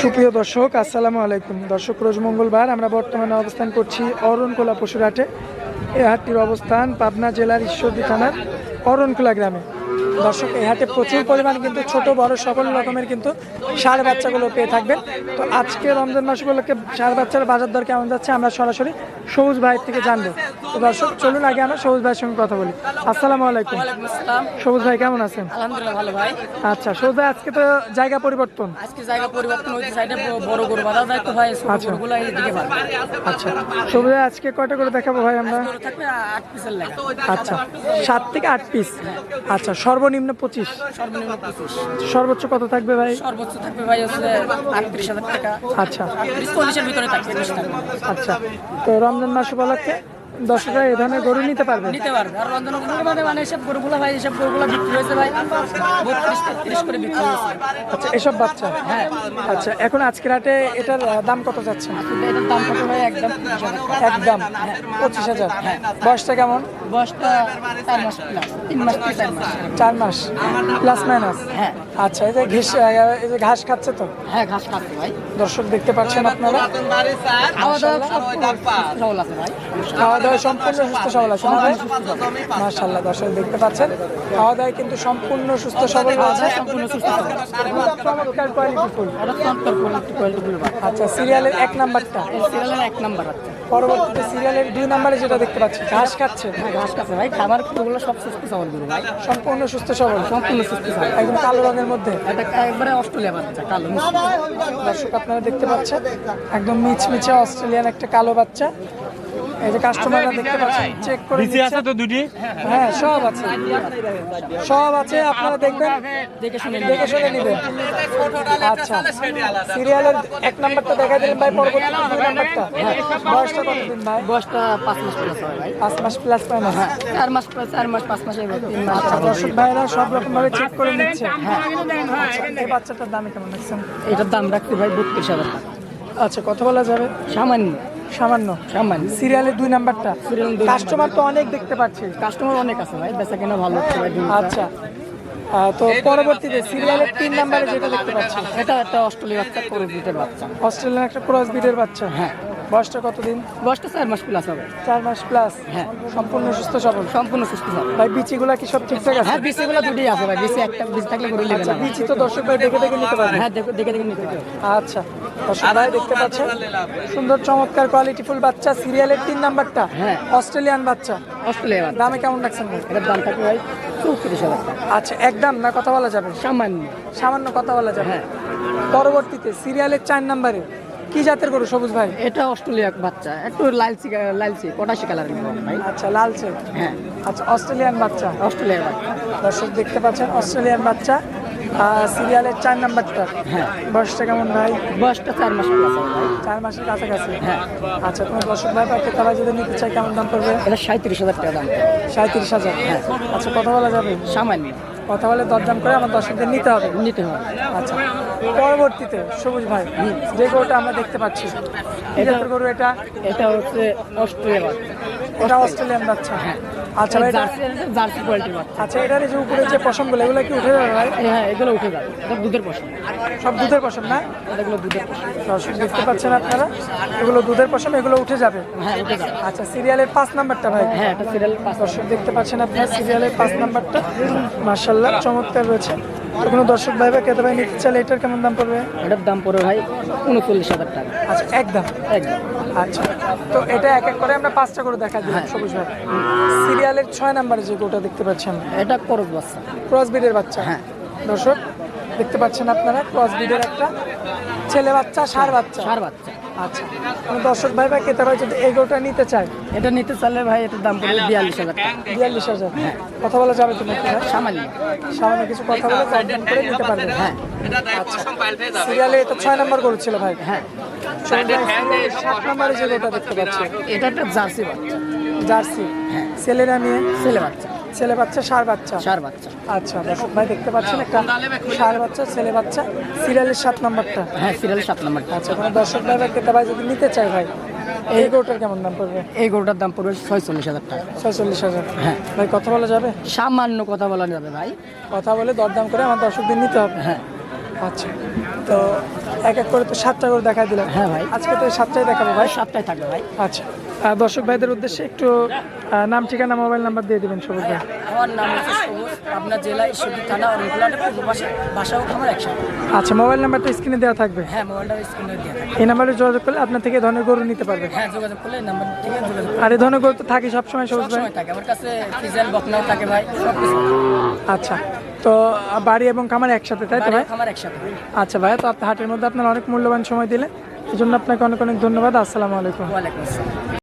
সুপ্রিয় দর্শক, আসসালামু আলাইকুম। দর্শক, রোজ মঙ্গলবার আমরা বর্তমানে অবস্থান করছি অরণকোলা পশুরহাটে। এই হাটটির অবস্থান পাবনা জেলার ঈশ্বরদী থানার অরণকোলা গ্রামে। দর্শক এই হাটে প্রচুর পরিমাণ কিন্তু ছোট, বড় সকল রকমের কিন্তু ষাঁড় বাচ্চাগুলো পেয়ে থাকবেন। তো আজকে রমজান মাস উপলক্ষে ষাঁড় বাচ্চার বাজার দর কেমন যাচ্ছে আমরা সরাসরি সবুজ ভাইয়ের থেকে জানব। তো দর্শক চলুন আগে আমরা সবুজ ভাইয়ের সঙ্গে কথা বলি। আসসালামু আলাইকুম। সবুজ ভাই কেমন আছেন? আলহামদুলিল্লাহ ভালো ভাই। আচ্ছা সবুজ ভাই আজকে তো জায়গা পরিবর্তন। আজকে জায়গা পরিবর্তন হয়েছে সাইডে বড় গরু বাঁধা যায় তো ভাই আচ্ছা। গরুগুলো আচ্ছা সবুজ ভাই আজকে কয়টা করে দেখাবো ভাই আমরা? আট পিসের লেখা। আচ্ছা সাত থেকে আট পিস। আচ্ছা সর্বনিম্ন পঁচিশ। সর্বনিম্ন পঁচিশ। সর্বোচ্চ কত থাকবে ভাই? সর্বোচ্চ থাকবে ভাই হচ্ছে আটত্রিশ হাজার টাকা। আচ্ছা। চল্লিশের ভিতরে থাকবে। আচ্ছা তো রমজান মাস উপলক্ষে দর্শকরা এই ধরনের গরু নিতে পারবে? নিতে পারবে। আর রঞ্জন মানে মানে এসব গরুগুলো ভাই এসব গরুগুলো বিক্রি হয়েছে ভাই। বত্রিশ তেত্রিশ করে বিক্রি হয়েছে। আচ্ছা এসব বাচ্চা? হ্যাঁ। আচ্ছা এখন আজকের হাটে এটার দাম কত যাচ্ছে? এটার দাম কত ভাই? একদম। একদম। পঁচিশ হাজার। বয়সটা কেমন? বয়সটা চার মাস প্লাস তিন মাস চার মাস। চার মাস। প্লাস মাইনাস হ্যাঁ। আচ্ছা এই যে ঘিস এই যে ঘাস খাচ্ছে তো? হ্যাঁ ঘাস খাচ্ছে ভাই। দর্শক দেখতে পাচ্ছেন আপনারা। খাওয়া দাওয়া খাওয়া দাওয়া সম্পূর্ণ সুস্থ সবল আছে ভাই দর্শক দেখতে পাচ্ছেন। খাওয়া দাওয়া কিন্তু সম্পূর্ণ সুস্থ সবল আছে। সম্পূর্ণ সুস্থ সবল। চমৎকার কোয়ালিটি ফুল। আচ্ছা সিরিয়ালের এক নাম্বারটা? সিরিয়ালের এক নাম্বার পরবর্তীতে সিরিয়ালের দুই নাম্বারে যেটা দেখতে পাচ্ছি ঘাস খাচ্ছে। হ্যাঁ ঘাস খাচ্ছে। ভাই খাবারগুলো সব সুস্থ সবলগুলো ভাই সম্পূর্ণ সুস্থ সবল। সম্পূর্ণ সুস্থ সবল। একদম কালো রঙের মধ্যে। এটা একবারে অস্ট্রেলিয়া বাচ্চা কালো। দর্শক আপনারা দেখতে পাচ্ছেন একদম মিচমিচে অস্ট্রেলিয়ান একটা কালো বাচ্চা। এই যে কাস্টমাররা দেখতে পাচ্ছেন চেক করে নিচ্ছে। তো দুটি? হ্যাঁ সব আছে। সব আছে আপনারা দেখবেন। দেখে শুনে দেখে শুনে নেবেন। আচ্ছা। সিরিয়ালের এক নাম্বারটা দেখা দিলেন ভাই পরবর্তী দুই নাম্বারটা। বয়সটা কতদিন ভাই? বয়সটা পাঁচ মাস প্লাস হয় ভাই। পাঁচ মাস প্লাস হ্যাঁ চার মাস প্লাস চার মাস পাঁচ মাস তিন মাস। আচ্ছা দর্শক ভাইরা সব রকম ভাবে চেক করে নিচ্ছে। হ্যাঁ। আচ্ছা, এই বাচ্চাটার দামে কেমন লাগছেন এটার দাম রাখছি ভাই বত্রিশ হাজার টাকা। আচ্ছা কথা বলা যাবে? সামান্য। সামান্য। সামান্য। সিরিয়ালের দুই নাম্বারটা। কাস্টমার তো অনেক দেখতে পাচ্ছি। কাস্টমার অনেক আছে ভাই বেচা কেনা ভালো। আচ্ছা। তো পরবর্তীতে সিরিয়ালের তিন নাম্বারে যেটা দেখতে পাচ্ছি। এটা একটা অস্ট্রেলিয়ার একটা ক্রস বিটের বাচ্চা। অস্ট্রেলিয়ান একটা ক্রস বিটের বাচ্চা। হ্যাঁ। বয়সটা কতদিন? বয়সটা চার মাস প্লাস হবে। চার মাস প্লাস হ্যাঁ। সম্পূর্ণ সুস্থ সবল? সম্পূর্ণ সুস্থ হবে ভাই বিচিগুলা কি সব ঠিকঠাক আছে? হ্যাঁ বিসিগুলো দুটোই আছে ভাই। বিসি একটা বিসি থাকলে করে নেবেন আচ্ছা বিচি তো দর্শক ভাই দেখে দেখে নিতে পারবে। হ্যাঁ দেখে দেখে দেখে নিতে হবে আচ্ছা ভাই দেখতে পাচ্ছেন? সুন্দর চমৎকার কোয়ালিটি ফুল বাচ্চা সিরিয়ালের তিন নাম্বারটা। হ্যাঁ। অস্ট্রেলিয়ান বাচ্চা। অস্ট্রেলিয়া দামে কেমন রাখছেন ভাই? এটার দাম থাকবে ভাই চৌত্রিশ হাজার টাকা। আচ্ছা একদম না কথা বলা যাবে? সামান্য। সামান্য কথা বলা যাবে। হ্যাঁ। পরবর্তীতে সিরিয়ালের চার নাম্বারে। কি জাতের গরু সবুজ ভাই? এটা অস্ট্রেলিয়ার বাচ্চা। একটু লালচি লালচি পটাশি কালারের ভাই। আচ্ছা লালচে হ্যাঁ। আচ্ছা অস্ট্রেলিয়ান বাচ্চা? অস্ট্রেলিয়া বাচ্চা। দর্শক দেখতে পাচ্ছেন অস্ট্রেলিয়ান বাচ্চা। সিরিয়ালের চার নাম্বারটা। হ্যাঁ। বয়সটা কেমন ভাই? বয়সটা চার মাসের ভাই চার মাসের কাছাকাছি? হ্যাঁ। আচ্ছা তোমার দর্শক ভাই পাকে তারা যদি নিতে চাই কেমন দাম পড়বে? এটা সাঁত্রিশ হাজার টাকা দাম সাঁত্রিশ হাজার। হ্যাঁ। আচ্ছা কথা বলা যাবে? সামান্য। কথা বলে দরদাম করে আমার দর্শকদের নিতে হবে। নিতে হবে। আচ্ছা পরবর্তীতে সবুজ ভাই যে গরুটা আমরা দেখতে পাচ্ছি জাতের গরু এটা? এটা হচ্ছে অস্ট্রেলিয়া এটা অস্ট্রেলিয়ান বাচ্চা? হ্যাঁ। আচ্ছা এটা- জার্সি জার্সি কোয়ালিটির বাচ্চা। আচ্ছা এটার যে উপরে যে পশমগুলো এগুলো কি উঠে যাবে ভাই? হ্যাঁ এগুলো উঠে যাবে। এটা দুধের পশম। সব দুধের পশম না? এগুলো দুধের পশম। দেখতে পাচ্ছেন আপনারা? এগুলো দুধের পশম এগুলো উঠে যাবে। হ্যাঁ উঠে যাবে। আচ্ছা সিরিয়ালের পাঁচ নাম্বারটা ভাই? হ্যাঁ এটা সিরিয়াল পাঁচ দেখতে পাচ্ছেন আপনারা সিরিয়ালের পাঁচ নাম্বারটা। মার্শাল্লাহ চমৎকার রয়েছে। কোনো দর্শক ভাই বা খেতে ভাই নিতে চাইলে এটার কেমন দাম পড়বে? এটার দাম পড়বে ভাই উনচল্লিশ হাজার টাকা। আচ্ছা একদম? একদম। আচ্ছা তো এটা এক এক করে আমরা পাঁচটা করে দেখা দিলাম সবুজ ভাই। সিরিয়ালের ছয় নাম্বারে যে গোটা দেখতে পাচ্ছেন? এটা করজ বাচ্চা। ক্রস বিডের বাচ্চা। হ্যাঁ। দর্শক দেখতে পাচ্ছেন আপনারা ক্রস বিডের একটা ছেলে বাচ্চা সার বাচ্চা। সার বাচ্চা। আচ্ছা। কোনো দর্শক ভাই বা ভাই যদি এই নিতে চায় এটা নিতে চাইলে ভাই এটার দাম পড়বে বিয়াল্লিশ হাজার বিয়াল্লিশ হাজার? কথা বলা যাবে কি সামান্য। সামান্য কিছু কথা বলে দরদাম করে নিতে পারবেন হ্যাঁ। সিরিয়ালে এটা ছয় নম্বর করেছিল ভাই। হ্যাঁ। সাত নম্বরে যে গোটা দেখতে পাচ্ছি। এটা একটা জার্সি বাচ্চা। জার্সি। হ্যাঁ। ছেলেরা নিয়ে? ছেলে বাচ্চা। ছেলে বাচ্চা সার বাচ্চা? সার বাচ্চা। আচ্ছা দর্শক ভাই দেখতে পাচ্ছেন একটা সার বাচ্চা ছেলে বাচ্চা সিরিয়ালের সাত নম্বরটা। হ্যাঁ সিরিয়ালের সাত নম্বরটা। আচ্ছা কোনো দর্শক ভাই বা ক্রেতা ভাই যদি নিতে চায় ভাই এই গোটার কেমন দাম পড়বে? এই গরুটার দাম পড়বে ছয়চল্লিশ হাজার টাকা। ছয়চল্লিশ হাজার। হ্যাঁ। ভাই কথা বলা যাবে? সামান্য কথা বলা যাবে ভাই। কথা বলে দরদাম করে আমার দর্শকদের নিতে হবে। হ্যাঁ। আচ্ছা। তো এক এক করে তো সাতটা করে দেখা দিলাম। হ্যাঁ ভাই। আজকে তো এই সাতটাই দেখাবো ভাই। সপ্তাহে থাকবে ভাই। আচ্ছা। দর্শক ভাইদের উদ্দেশ্যে একটু নাম ঠিকানা মোবাইল নাম্বার দিয়ে দিবেন সবুজ ভাই। আমার নাম হচ্ছে সবুজ আপনার জেলা ঈশ্বরদী থানা অরুণকুলাটে বাসাও আমার একসাথে আচ্ছা মোবাইল নাম্বারটা স্ক্রিনে দেওয়া থাকবে? হ্যাঁ মোবাইলটা স্ক্রিনে দিয়ে থাকে এই নাম্বারে যোগাযোগ করলে আপনার থেকে এই ধরনের গরু নিতে পারবে। হ্যাঁ যোগাযোগ করলে এই নাম্বার থেকে যোগাযোগ আর এই ধরনের গরু তো থাকি সবসময় সবুজ ভাই। থাকে। আমার কাছে ফিজেল বকনাও থাকে ভাই সব কিছু আচ্ছা। তো বাড়ি এবং খামার একসাথে তাই তো ভাই? একসাথে। আচ্ছা ভাই তো আপনার হাটের মধ্যে আপনার অনেক মূল্যবান সময় দিলেন এই জন্য আপনাকে অনেক অনেক ধন্যবাদ। আসসালামু আলাইকুম। ওয়ালাইকুম আসসালাম।